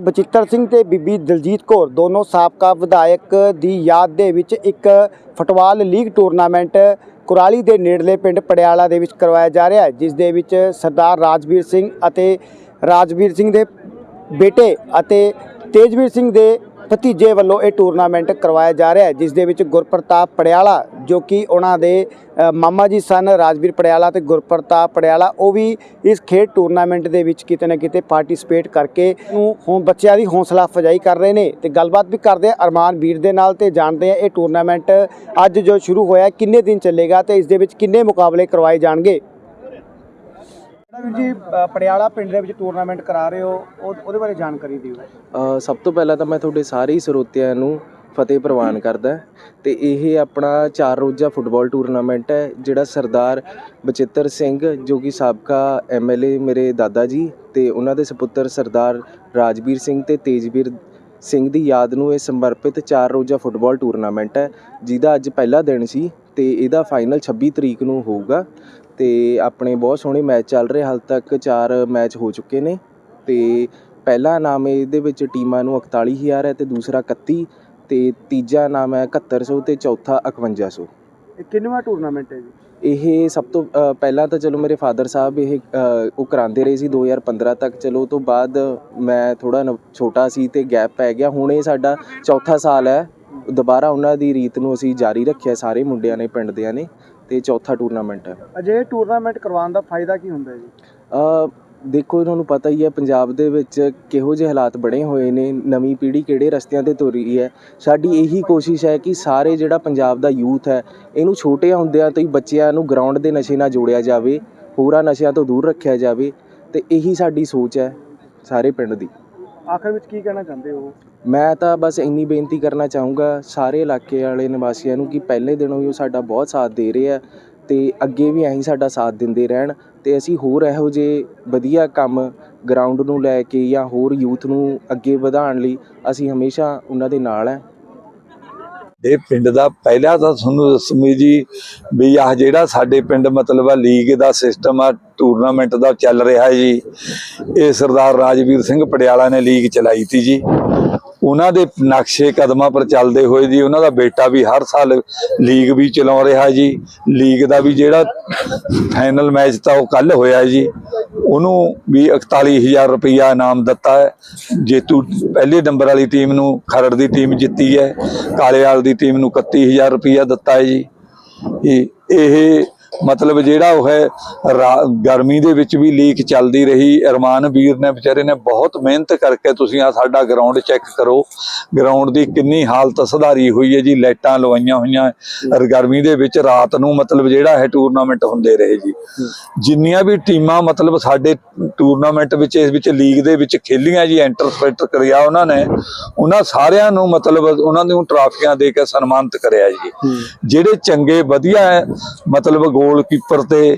ਬਚਿੱਤਰ ਸਿੰਘ ਤੇ ਬੀਬੀ ਦਲਜੀਤ ਕੌਰ ਦੋਨੋਂ ਸਾਬਕਾ ਵਿਧਾਇਕ ਦੀ ਯਾਦ ਦੇ ਵਿੱਚ ਇੱਕ ਫੁੱਟਬਾਲ ਲੀਗ ਟੂਰਨਾਮੈਂਟ ਕੁਰਾਲੀ ਦੇ ਨੇੜਲੇ ਪਿੰਡ ਪੜਿਆਲਾ ਦੇ ਵਿੱਚ ਕਰਵਾਇਆ ਜਾ ਰਿਹਾ ਹੈ, ਜਿਸ ਦੇ ਵਿੱਚ ਸਰਦਾਰ ਰਾਜਵੀਰ ਸਿੰਘ ਅਤੇ ਰਾਜਵੀਰ ਸਿੰਘ ਦੇ ਬੇਟੇ ਅਤੇ ਤੇਜਵੀਰ ਸਿੰਘ ਦੇ ਭਤੀਜੇ ਵੱਲੋਂ ਇਹ ਟੂਰਨਾਮੈਂਟ ਕਰਵਾਇਆ ਜਾ ਰਿਹਾ ਹੈ, ਜਿਸ ਦੇ ਵਿੱਚ ਗੁਰਪ੍ਰਤਾਪ ਪੜਿਆਲਾ ਜੋ ਕਿ ਉਹਨਾਂ ਦੇ ਮਾਮਾ ਜੀ ਸਨ ਰਾਜਵੀਰ ਪੜਿਆਲਾ ਤੇ ਗੁਰਪ੍ਰਤਾਪ ਪੜਿਆਲਾ, ਉਹ ਵੀ ਇਸ ਖੇਡ ਟੂਰਨਾਮੈਂਟ ਦੇ ਵਿੱਚ ਕਿਤੇ ਨਾ ਕਿਤੇ ਪਾਰਟਿਸਿਪੇਟ ਕਰਕੇ ਨੂੰ ਹੁਣ ਬੱਚਿਆਂ ਦੀ ਹੌਸਲਾ ਅਫਜ਼ਾਈ ਕਰ ਰਹੇ ਨੇ। ਤੇ ਗੱਲਬਾਤ ਵੀ ਕਰਦੇ ਆ ਅਰਮਾਨ ਵੀਰ ਦੇ ਨਾਲ ਤੇ ਜਾਣਦੇ ਆ ਇਹ ਟੂਰਨਾਮੈਂਟ ਅੱਜ ਜੋ ਸ਼ੁਰੂ ਹੋਇਆ, ਕਿੰਨੇ ਦਿਨ ਚੱਲੇਗਾ ਤੇ ਇਸ ਦੇ ਵਿੱਚ ਕਿੰਨੇ ਮੁਕਾਬਲੇ ਕਰਵਾਏ ਜਾਣਗੇ। ਵੀਰ ਜੀ ਪੜਿਆਲਾ ਪਿੰਡ ਦੇ ਵਿੱਚ ਟੂਰਨਾਮੈਂਟ ਕਰਾ ਰਹੇ ਹੋ ਉਹਦੇ ਬਾਰੇ ਜਾਣਕਾਰੀ ਦਿਓ। ਸਭ ਤੋਂ ਪਹਿਲਾਂ ਤਾਂ ਮੈਂ ਤੁਹਾਡੇ ਸਾਰੇ ਹੀ ਸਰੋਤਿਆਂ ਨੂੰ ਫਤਿਹ ਪ੍ਰਵਾਨ ਕਰਦਾ ਤੇ ਇਹ ਆਪਣਾ ਚਾਰ ਰੋਜ਼ਾ ਫੁੱਟਬਾਲ ਟੂਰਨਾਮੈਂਟ ਹੈ, ਜਿਹੜਾ ਸਰਦਾਰ ਬਚਿੱਤਰ ਸਿੰਘ ਜੋ ਕਿ ਸਾਬਕਾ ਐਮਐਲਏ ਮੇਰੇ ਦਾਦਾ ਜੀ ਤੇ ਉਹਨਾਂ ਦੇ ਸੁਪੁੱਤਰ ਸਰਦਾਰ ਰਾਜਵੀਰ ਸਿੰਘ ਤੇ ਤੇਜਵੀਰ ਸਿੰਘ ਦੀ ਯਾਦ ਨੂੰ ਇਹ ਸਮਰਪਿਤ ਚਾਰ ਰੋਜ਼ਾ ਫੁੱਟਬਾਲ ਟੂਰਨਾਮੈਂਟ ਹੈ, ਜਿਹਦਾ ਅੱਜ ਪਹਿਲਾ ਦਿਨ ਸੀ ਤੇ ਇਹਦਾ ਫਾਈਨਲ 26 ਤਰੀਕ ਨੂੰ ਹੋਊਗਾ। ਤੇ ਆਪਣੇ ਬਹੁਤ ਸੋਹਣੇ ਮੈਚ ਚੱਲ ਰਹੇ ਹਾਲ ਤੱਕ ਚਾਰ ਮੈਚ ਹੋ ਚੁੱਕੇ ਨੇ। ਤੇ ਪਹਿਲਾ ਨਾਮ ਇਹਦੇ ਵਿੱਚ ਟੀਮਾਂ ਨੂੰ 41000 ਹੈ ਤੇ ਦੂਸਰਾ 31 ਤੇ ਤੀਜਾ ਨਾਮ ਹੈ 7100 ਤੇ ਚੌਥਾ 5100 ਇਹ ਕਿੰਨਵਾਂ ਟੂਰਨਾਮੈਂਟ ਹੈ ਜੀ? ਇਹ ਸਭ ਤੋਂ ਅ, ਪਹਿਲਾਂ ਤਾਂ ਚਲੋ ਮੇਰੇ ਫਾਦਰ ਸਾਹਿਬ ਇਹ ਅ, ਉਹ ਕਰਾਉਂਦੇ ਰਹੇ ਸੀ 2015 ਤੱਕ। ਚਲੋ ਉਹ ਤੋਂ ਬਾਅਦ ਮੈਂ ਥੋੜਾ ਛੋਟਾ ਸੀ ਤੇ ਗੈਪ ਪੈ ਗਿਆ। ਹੁਣ ਇਹ ਸਾਡਾ ਚੌਥਾ ਸਾਲ ਹੈ। ਦੁਬਾਰਾ ਉਹਨਾਂ ਦੀ ਰੀਤ ਨੂੰ ਅਸੀਂ ਜਾਰੀ ਰੱਖਿਆ ਸਾਰੇ ਮੁੰਡਿਆਂ ਨੇ ਪਿੰਡ ਦਿਆਂ ਨੇ ਤੇ ਚੌਥਾ ਟੂਰਨਾਮੈਂਟ ਹੈ। ਅਜੇ ਟੂਰਨਾਮੈਂਟ ਕਰਵਾਉਣ ਦਾ ਫਾਇਦਾ ਕੀ ਹੁੰਦਾ ਹੈ ਜੀ? ਅ ਦੇਖੋ ਇਹਨਾਂ ਨੂੰ ਪਤਾ ਹੀ ਹੈ ਪੰਜਾਬ ਦੇ ਵਿੱਚ ਕਿਹੋ ਜਿਹੇ ਹਾਲਾਤ ਬਣੇ ਹੋਏ ਨੇ ਨਵੀਂ ਪੀੜ੍ਹੀ ਕਿਹੜੇ ਰਸਤਿਆਂ ਤੇ ਤੁਰ ਰਹੀ ਹੈ? ਸਾਡੀ ਇਹੀ ਕੋਸ਼ਿਸ਼ ਹੈ ਕਿ ਸਾਰੇ ਜਿਹੜਾ ਪੰਜਾਬ ਦਾ ਯੂਥ ਹੈ ਇਹਨੂੰ ਛੋਟੇ ਹੁੰਦਿਆਂ ਤੋਂ ਹੀ ਬੱਚਿਆਂ ਨੂੰ ਗਰਾਊਂਡ ਦੇ ਨਸ਼ੇ ਨਾਲ ਜੋੜਿਆ ਜਾਵੇ ਹੋਰਾਂ ਨਸ਼ਿਆਂ ਤੋਂ ਦੂਰ ਰੱਖਿਆ ਜਾਵੇ ਤੇ ਇਹੀ ਸਾਡੀ ਸੋਚ ਹੈ ਸਾਰੇ ਪਿੰਡ ਦੀ। ਆਖਰ ਵਿੱਚ ਕੀ ਕਹਿਣਾ ਚਾਹੁੰਦੇ ਹੋ? ਮੈਂ ਤਾਂ ਬਸ ਇੰਨੀ ਬੇਨਤੀ ਕਰਨਾ ਚਾਹੂੰਗਾ ਸਾਰੇ ਇਲਾਕੇ ਵਾਲੇ ਨਿਵਾਸੀਆਂ ਨੂੰ ਕਿ ਪਹਿਲੇ ਦਿਨੋਂ ਹੀ ਉਹ ਸਾਡਾ ਬਹੁਤ ਸਾਥ ਦੇ ਰਹੇ ਆ ਤੇ ਅੱਗੇ ਵੀ ਐਂ ਸਾਡਾ ਸਾਥ ਦਿੰਦੇ ਰਹਿਣ ਤੇ ਅਸੀਂ ਹੋਰ ਇਹੋ ਜਿਹੇ ਵਧੀਆ ਕੰਮ ਗਰਾਊਂਡ ਨੂੰ ਲੈ ਕੇ ਜਾਂ ਹੋਰ ਯੂਥ ਨੂੰ ਅੱਗੇ ਵਧਾਉਣ ਲਈ ਅਸੀਂ ਹਮੇਸ਼ਾ ਉਹਨਾਂ ਦੇ ਨਾਲ ਹੈ। ਇਹ ਪਿੰਡ ਦਾ ਪਹਿਲਾਂ ਤਾਂ ਤੁਹਾਨੂੰ ਦੱਸਮੀ ਜੀ ਵੀ ਆਹ ਜਿਹੜਾ ਸਾਡੇ ਪਿੰਡ ਮਤਲਬ ਆ ਲੀਗ ਦਾ ਸਿਸਟਮ ਆ ਟੂਰਨਾਮੈਂਟ ਦਾ ਚੱਲ ਰਿਹਾ ਜੀ। ਇਹ ਸਰਦਾਰ ਰਾਜਵੀਰ ਸਿੰਘ ਪਟਿਆਲਾ ਨੇ ਲੀਗ ਚਲਾਈ ਤੀ ਜੀ। ਉਹਨਾਂ ਦੇ ਨਕਸ਼ੇ ਕਦਮਾਂ ਪਰ ਚੱਲਦੇ ਹੋਏ ਜੀ ਉਹਨਾਂ ਦਾ ਬੇਟਾ ਵੀ ਹਰ ਸਾਲ ਲੀਗ ਵੀ ਚਲਾ ਰਿਹਾ ਜੀ। ਲੀਗ ਦਾ ਵੀ ਜਿਹੜਾ ਫਾਈਨਲ ਮੈਚ ਤਾਂ ਉਹ ਕੱਲ ਹੋਇਆ ਜੀ। ਉਹਨੂੰ ਵੀ 41000 ਰੁਪਇਆ ਇਨਾਮ ਦਿੱਤਾ ਹੈ। ਜੇਤੂ ਪਹਿਲੇ ਨੰਬਰ ਵਾਲੀ ਟੀਮ ਨੂੰ ਖਰੜ ਦੀ ਟੀਮ ਜਿੱਤੀ ਹੈ। ਕਾਲੇਵਾਲ ਦੀ ਟੀਮ ਨੂੰ 31000 ਰੁਪਇਆ ਦਿੱਤਾ ਹੈ ਜੀ। ਇਹ ਇਹ ਮਤਲਬ ਜਿਹੜਾ ਉਹ ਹੈ ਗਰਮੀ ਦੇ ਵਿੱਚ ਵੀ ਲੀਕ ਚੱਲਦੀ ਰਹੀ। ਅਰਮਾਨ ਵੀਰ ਨੇ ਵਿਚਾਰੇ ਨੇ ਬਹੁਤ ਮਿਹਨਤ ਕਰਕੇ ਤੁਸੀਂ ਆ ਸਾਡਾ ਗਰਾਊਂਡ ਚੈੱਕ ਕਰੋ। ਗਰਾਊਂਡ ਦੀ ਕਿੰਨੀ ਹਾਲਤ ਸੁਧਾਰੀ ਹੋਈ ਹੈ ਜੀ ਲਾਈਟਾਂ ਲਵਾਈਆਂ ਹੋਈਆਂ। ਔਰ ਗਰਮੀ ਦੇ ਵਿੱਚ ਰਾਤ ਨੂੰ ਮਤਲਬ ਜਿਹੜਾ ਹੈ ਟੂਰਨਾਮੈਂਟ ਹੁੰਦੇ ਰਹੇ ਜੀ। ਜਿੰਨੀਆਂ ਵੀ ਟੀਮਾਂ ਮਤਲਬ ਸਾਡੇ ਟੂਰਨਾਮੈਂਟ ਵਿੱਚ ਇਸ ਵਿੱਚ ਲੀਗ ਦੇ ਵਿੱਚ ਖੇਲੀਆਂ ਜੀ ਐਂਟਰਸਪੈਕਟ ਕਰਿਆ ਉਹਨਾਂ ਨੇ ਉਹਨਾਂ ਸਾਰਿਆਂ ਨੂੰ ਮਤਲਬ ਉਹਨਾਂ ਨੂੰ ਟਰਾਫੀਆਂ ਦੇ ਕੇ ਸਨਮਾਨਿਤ ਕਰਿਆ ਜੀ। ਜਿਹੜੇ ਚੰਗੇ ਵਧੀਆ ਮਤਲਬ ਗੋਲਕੀਪਰ ਤੇ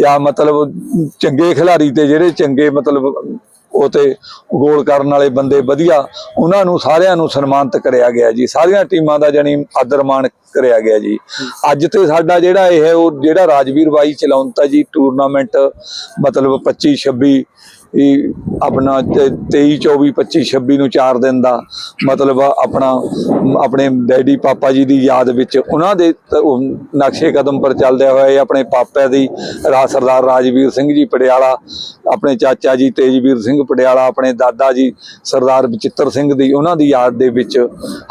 ਜਾਂ ਮਤਲਬ ਚੰਗੇ ਖਿਡਾਰੀ ਤੇ ਜਿਹੜੇ ਚੰਗੇ ਮਤਲਬ ਉਹ ਤੇ ਗੋਲ ਕਰਨ ਵਾਲੇ ਬੰਦੇ ਵਧੀਆ, ਉਹਨਾਂ ਨੂੰ ਸਾਰਿਆਂ ਨੂੰ ਸਨਮਾਨਿਤ ਕਰਿਆ ਗਿਆ ਜੀ। ਸਾਰੀਆਂ ਟੀਮਾਂ ਦਾ ਜਾਨੀ ਆਦਰ ਮਾਣ ਕਰਿਆ ਗਿਆ ਜੀ। ਅੱਜ ਤੇ ਸਾਡਾ ਜਿਹੜਾ ਇਹ ਉਹ ਜਿਹੜਾ ਰਾਜਵੀਰ ਬਾਈ ਚਲਾਉਂਦਾ ਜੀ ਟੂਰਨਾਮੈਂਟ ਮਤਲਬ 25 26 ਇਹ ਆਪਣਾ 23 24 25 26 ਨੂੰ 4 ਦਿਨ ਦਾ ਮਤਲਬ ਆਪਣਾ, ਆਪਣੇ ਡੈਡੀ ਪਾਪਾ ਜੀ ਦੀ ਯਾਦ ਵਿੱਚ ਉਹਨਾਂ ਦੇ ਨਕਸ਼ੇ ਕਦਮ ਪਰ ਚੱਲਦੇ ਹੋਏ ਆਪਣੇ ਪਾਪਾ ਦੀ ਰਾ ਸਰਦਾਰ ਰਾਜਵੀਰ ਸਿੰਘ ਜੀ ਪਟਿਆਲਾ, ਆਪਣੇ ਚਾਚਾ ਜੀ ਤੇਜਵੀਰ ਸਿੰਘ ਪਟਿਆਲਾ, ਆਪਣੇ ਦਾਦਾ ਜੀ ਸਰਦਾਰ ਬਚਿੱਤਰ ਸਿੰਘ ਦੀ ਉਹਨਾਂ ਦੀ ਯਾਦ ਦੇ ਵਿੱਚ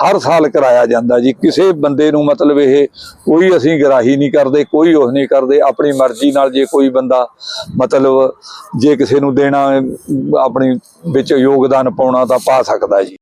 ਹਰ ਸਾਲ ਕਰਾਇਆ ਜਾਂਦਾ ਜੀ। ਕਿਸੇ ਬੰਦੇ ਨੂੰ ਮਤਲਬ ਇਹ ਕੋਈ ਅਸੀਂ ਗਰਾਹੀ ਨਹੀਂ ਕਰਦੇ, ਕੋਈ ਉਹ ਨਹੀਂ ਕਰਦੇ, ਆਪਣੀ ਮਰਜ਼ੀ ਨਾਲ ਜੇ ਕੋਈ ਬੰਦਾ ਮਤਲਬ ਜੇ ਕਿਸੇ ਨੂੰ ਦੇਣਾ ਆਪਣੀ ਵਿੱਚ ਯੋਗਦਾਨ ਪਾਉਣਾ ਤਾਂ ਪਾ ਸਕਦਾ ਜੀ।